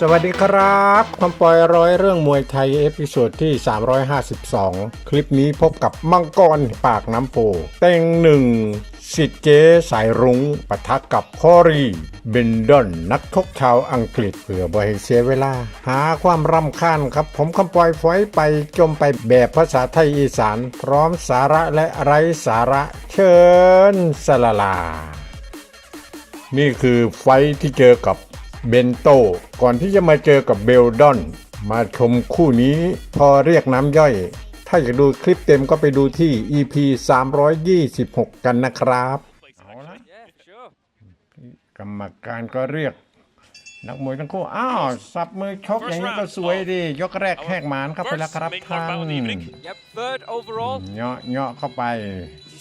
สวัสดีครับคำปลอยร้อยเรื่องมวยไทยเอพิโซดที่ 352 คลิปนี้พบกับมังกรปากน้ำโพเต็งหนึ่งสิทธิ์เจสายรุ้งปะทะกับคอรีเบนดอนนักทกชาวอังกฤษเพื่อบ่ให้เสียเวลา หาความรำคาญครับ ผมคำปลอยฝอยไปจมไปแบบภาษาไทยอีสาน พร้อมสาระและไร้สาระเชิญสละลา นี่คือไฟที่เจอกับ เบนโต ก่อนที่จะมาเจอกับเบลดอน มาชมคู่นี้พอเรียกน้ำย่อย ถ้าอยากดูคลิปเต็มก็ไปดูที่ EP 326 กันนะครับเอาละ Yeah, sure. กรรมการก็เรียก นักมวยทั้งคู่ อ้าว สับมือชกอย่างนี้ก็สวยดี ยกแรกแหกหมานเข้าไปแล้วครับท่าน Yep, third overall. เนาะเนาะเข้าไป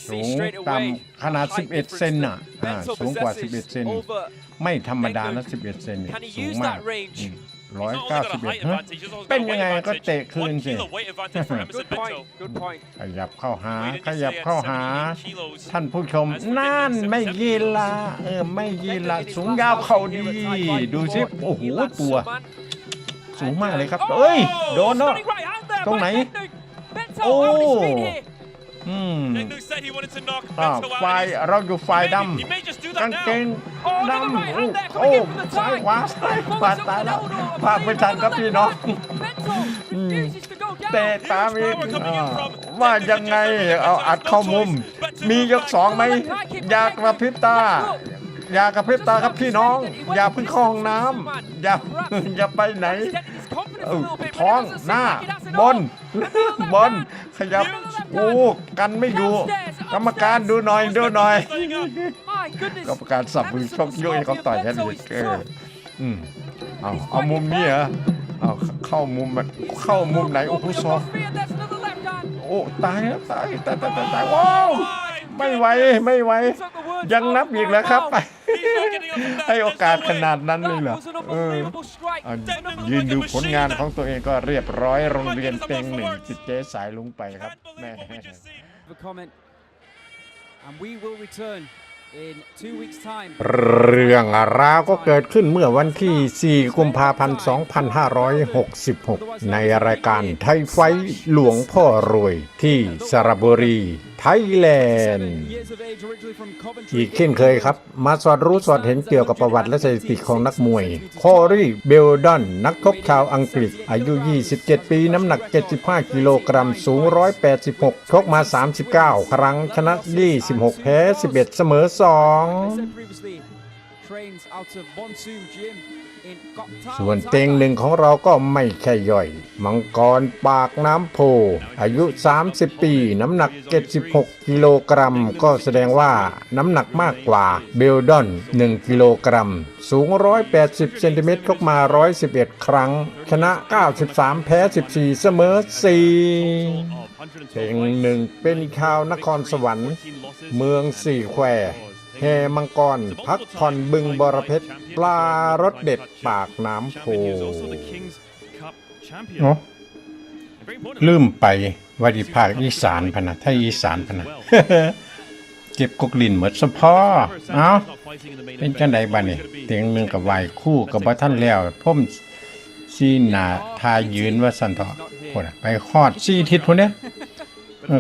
สูงต่ำขนาด 11 เซนน่ะอ่า Mental สูงกว่า possesses 11 เซน over ไม่ธรรมดานะ 11 เซนเนี่ย Can he สูง use มาก that range? ร้อยเก้าสิบเอ็ดฮะเป็นยังไงก็เตะคืนสิ Good point. Good point. ขยับเข้าหา ขยับเข้าหา ท่านผู้ชม นั่นไม่ยีละเออไม่ยีละสูงยาวเข่าดี ดูสิโอ้โหตัว สูงมากเลยครับ เอ้ย โดนเนาะตรงไหน โอ้ อืมอ่าฝ่ายเราอยู่ฝ่ายดำกางเกงดำโอ้โอ้ซ้ายขวาซ้ายขวาตายแล้วภาคไม่ทันครับพี่น้องเตะตามอีกอ่าว่ายังไงเอาอัดเข้ามุม มียกสองไหมอยากระพริบตา อย่ากระพริบตาครับพี่น้อง อย่าเพิ่งเข้าห้องน้ำอย่าอย่าไปไหนเออท้องหน้าบนบนขยับโอ้กันไม่อยู่ กรรมการดูหน่อยดูหน่อยกรรมการสับมือชกยุ่ยเขาต่อยกันอีกเอออืมเอาเอามุมนี้เหรอเอาเข้ามุมเข้ามุมไหนโอ้โหซอกโอ้ตายแล้วตายตายตายตายตายว้าวไม่ไหวไม่ไหวยังนับอีกแล้วครับไป ให้โอกาสขนาดนั้นเลยเหรอเออเอายืนดูผลงานของตัวเองก็เรียบร้อยโรงเรียนเต็งหนึ่งจิตเจ๊สายลุงไปครับแม่ เรื่องราวก็เกิดขึ้นเมื่อวันที่ 4 กุมภาพันธ์ 2566 ในรายการไทยไฟหลวงพ่อรวยที่สระบุรีไทยแลนด์ อีกเช่นเคยครับ มาสอดรู้สอดเห็นเกี่ยวกับประวัติและสถิติของนักมวย คอรีเบลดอน นักชกชาวอังกฤษ อายุ 27 ปี น้ำหนัก 75 กิโลกรัม สูง 186 ชกมา 39 ครั้ง ชนะ 26 แพ้ 11 เสมอ 2 2 Tao, ส่วนเต็งหนึ่งของเราก็ไม่แค่ย่อย มังกรปากน้ำโพ อายุ 30 ปี น้ำหนัก 76 กิโลกรัม ก็แสดงว่าน้ำหนักมากกว่าเบลดอน 1 กิโลกรัม สูง 180 เซนติเมตรชกมา 111 ครั้ง ชนะ 93 แพ้ 14 เสมอ 4เต็งหนึ่งเป็นชาวนครสวรรค์ เมืองสี่แคว แฮมังกร พักผ่อนบึงบรเพชรปลารสเด็ดปากน้ำโพเนาะลืมไปว่าดิภาคอีสานพนะถ้าอีสานพนะเก็บกกลินเหมือนสะพอเอาเป็นจังไดบ้านี่เตียงหนึ่งกับไหวคู่กับบ่ท่านแล้วพ่มซีหนาทายืนว่าสันเถาะไปฮอดซีทิศพุ่นเด้เออ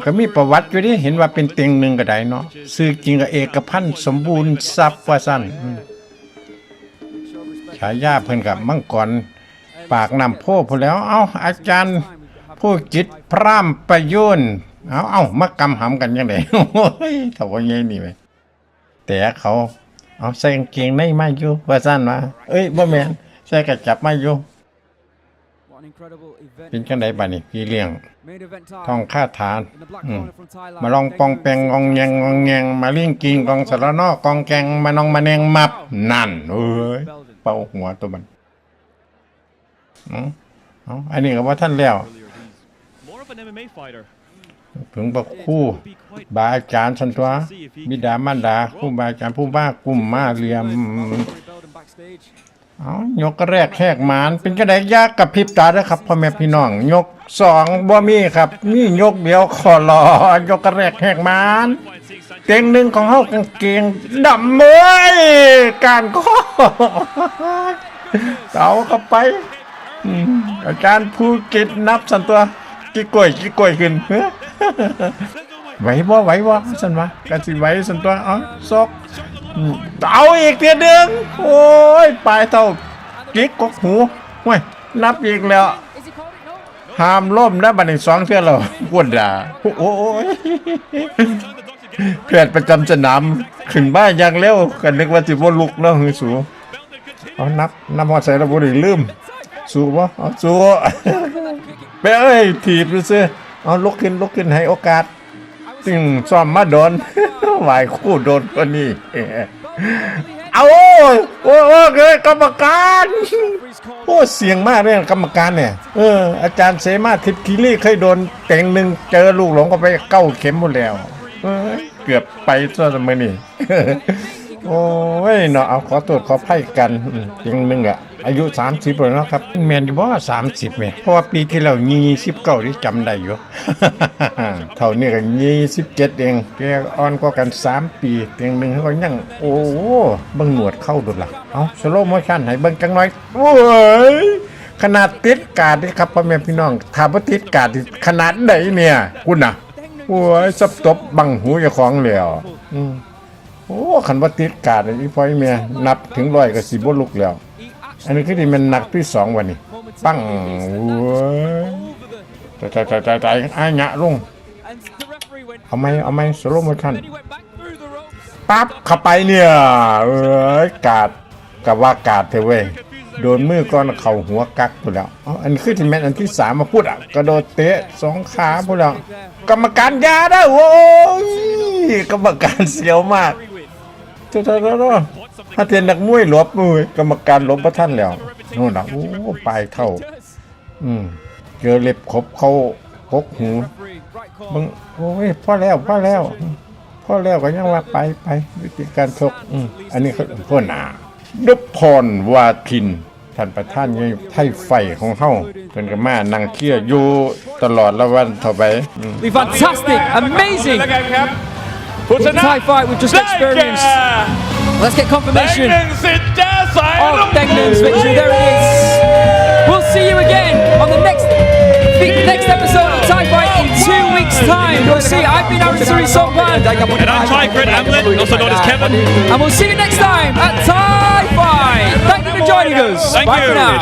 ก็มีประวัติอยู่ดิเห็นว่าเป็นเตียงหนึ่งก็ได้เนาะชื่อจริงก็เอกพันธ์สมบูรณ์ทรัพย์ว่าซั่นฉายาเพิ่นกับมังกรปากนำโพพุ่นแล้ว เอ้าอาจารย์ผู้จิตพร่ำประยุนเอาเอามากำหำกันยังไงโอ้ยเถาว่าไงนี่ไปแต่เขาเอาใส่กางเกงในมาอยู่ว่าสั้นว่าเอ้ยบ่แม่นใส่กระจับมาอยู่เป็นจังไดบัดนี้พี่เลี้ยง ท่องคาถา In the black อืม corner from Thailand. มาลองปองแปงงองแงงงองแงงมาเลี้ยงกิงกองสารนอกองแกงมานองมาแนงมับนั่นเอ้ย Belden. เป่าหัวตัวมันเอาเอาอันนี้ก็ว่าท่านแล้ว More of an MMA fighter. ถึงบอกคู่บาอาจารย์สันตัวบิดามารดาครู่บาอาจารย์ผู้บ้ากลุ่มมาเรียม Belden backstage. เอายกแรกแหกหมานเป็นกระไดยากกับพริบตาด้อครับพ่อแม่พี่น้อง ยกสองบ่มีครับ มียกเดียวขอรอยกแรกแหกหมานเตียงหนึ่งของเฮากางเกงดำเมยการก็เอาเข้าไปอาจารย์ภูกิจนับสันตัวกี่กล้วยกี่กล้วยขึ้นเฮ้ยไหวบ่ไหวบ่สันวะกันสิไหวสันตัวอ๋อซอก เอาอีกเทียหนึงโอ้ยปลายเท่ากิ๊กกกหูเว้ยนับอีกแล้วห้ามล่มนะบัดนี้สองเทื่อแล้วปวดด่าโอ้ยแพทย์ประจำสนามขึ้นบ้านอย่างเร็วกันนึกว่าสิบ่ลุกเนาะหือสูเอานับนับฮอดใส่ระบบได้ลืม สู้บ่เอาสูไปเอ้ยถีบซื่อๆเอาลุกขึ้นลุกขึ้นให้โอกาส จึงซ้อมมาโดนหวายคู่โดนกว่านี้เอาโอ้ยโอ้ยโอเอ้ยกรรมการโอ้เสียงมากเนี่ยกรรมการเนี่ยเอออาจารย์เสมาทิพย์คีรีเคยโดนเต็งหนึ่งเจอลูกหลงก็ไปเก้าเข็มหมดแล้วเออเกือบไปซะเมื่อนี่โอ้ยเนาะเอาขอโทษขอไพ่กันอืมเต็งหนึ่งอะ อายุ 30แล้วเนาะครับแมนอยู่บ่า30แม่เพราะว่าปีที่แล้ว29ที่จำได้อยู่เท่านี้ก็27เองแกอ่อนกว่ากัน 3 ปีเต็งนึงเขาก็ยังโอ้เบิ่งหนวดเข้าดุล่ะเอาสโลโมชั่นให้เบิ่งจังหน่อยโอ้ยขนาดติดกาดนี่ครับพ่อแม่พี่น้องถามว่าติดกาดขนาดไหนเนี่ยคุณน่ะโอ้ยสับตบบังหูเจ้าของแล้วอืมโอ้ขันว่าติดกาดนี่พ่อแม่นับถึงร้อยก็สิบ่ลุกแล้ว อันนี้คือที่มันหนักที่สองวันนี้ ปั้งโอ้ยตายตายตายตายตายอ้ายหยะลงเอาไหมเอาไหมสโลโมชั่นปั๊บเข้าไปเนี่ยเอ้ยกาดกับว่ากาดเถอเว้ยโดนมือก้อนเข่าหัวกักไปแล้วอ๋ออันนี้คือที่แมนอันที่สามมาพูดอะกระโดดเตะสองขาพูดแล้วกรรมการยาได้โว้ยกรรมการเสียวมากเจ้าเจ้าเจ้าเจ้า ถ้าเทียนนักมวยหลบมือกรรมการหลบพระท่านแล้วโน่นนะโอ้ปลายเท่า อืมเจอเล็บขบเขาพกหูมึงโอ้ยพ่อแล้วพ่อแล้วพ่อแล้วก็ยังว่าไปไปวิธีการชกอืมอันนี้เขาพ่อหนาดุพรวาทินท่านประธานยังไทยไฟของเฮาเพิ่นก็มานั่งเคลียร์อยู่ตลอดละวันเท่าไป Fantastic, amazing What's a TIE fight we've just experienced. Let's get confirmation Oh, Dengen's victory. There it is. We'll see you again on the next next episode of TIE Fight in two weeks' time. You'll see. I've been Aaron Suri Sokwan. And I'm TIE Grid Amlin, also known as Kevin. And we'll see you next time at TIE Fight. Thank you for joining us. Thank Bye you. for now.